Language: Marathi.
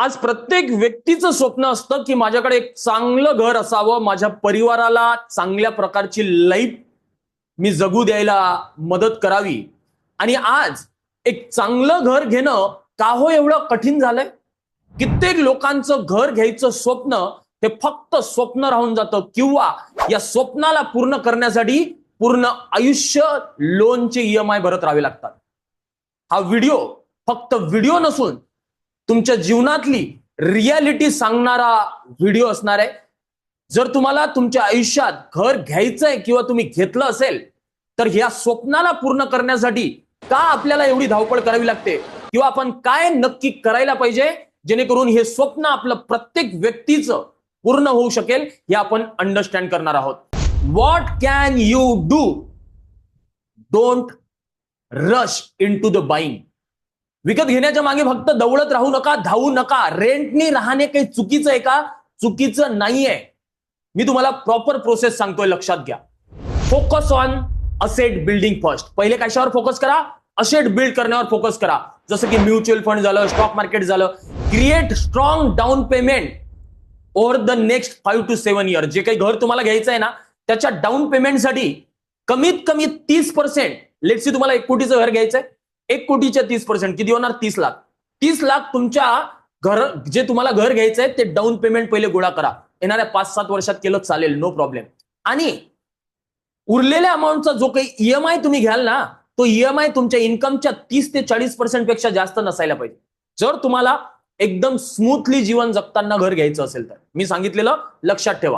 आज प्रत्येक व्यक्तीचं स्वप्न असतं की माझ्याकडे एक चांगलं घर असावं माझ्या परिवाराला चांगल्या प्रकारची लाईफ मी जगू द्यायला मदत करावी. आणि आज एक चांगलं घर घेणं का हो एवढं कठीण झालंय? कित्येक लोकांचं घर घ्यायचं स्वप्न हे फक्त स्वप्न राहून जातं. किंवा या स्वप्नाला पूर्ण करण्यासाठी पूर्ण आयुष्य लोनचे ईएमआय भरत राहावे लागतात. हा व्हिडिओ फक्त व्हिडिओ नसून तुमच्या जीवनातली रियालिटी सांगणारा व्हिडिओ असणार आहे. जर तुम्हाला तुमच्या आयुष्यात घर घ्यायचंय किंवा तुम्ही घेतलं असेल तर ह्या स्वप्नाला पूर्ण करण्यासाठी का आपल्याला एवढी धावपळ करावी लागते? किंवा आपण काय नक्की करायला पाहिजे जेणेकरून हे स्वप्न आपलं प्रत्येक व्यक्तीचं पूर्ण होऊ शकेल हे आपण अंडरस्टँड करणार आहोत. What can you do don't rush into the buying विकत घेण्याच्या मागे फक्त दौडत राहू नका धावू नका. रेंटनी राहणे काही चुकीचं आहे का? चुकीचं नाहीये. मी तुम्हाला प्रॉपर प्रोसेस सांगतोय लक्षात घ्या. Focus on asset building first पहिले कशावर फोकस करा? असेट बिल्ड करण्यावर फोकस करा. जसं की म्युच्युअल फंड झालं स्टॉक मार्केट झालं. Create strong down payment over the next five to seven year जे काही घर तुम्हाला घ्यायचं आहे ना त्याच्या डाऊन पेमेंटसाठी कमीत कमी तीस पर्सेंट लेट्सी तुम्हाला एक कोटीचं घर घ्यायचंय. एक कोटीच्या तीस पर्सेंट किती होणार? तीस लाख. तीस लाख तुमच्या घर जे तुम्हाला घर घ्यायचंय ते डाऊन पेमेंट पहिले गोळा करा. येणाऱ्या पाच सात वर्षात केलं चालेल नो प्रॉब्लेम आणि उरलेल्या अमाऊंटचा जो काही ईएमआय तुम्ही घ्याल ना तो ईएमआय तुमच्या इन्कमच्या तीस ते चाळीस पर्सेंटपेक्षा जास्त नसायला पाहिजे. जर तुम्हाला एकदम स्मूथली जीवन जगताना घर घ्यायचं असेल तर. मी सांगितलेलं लक्षात ठेवा.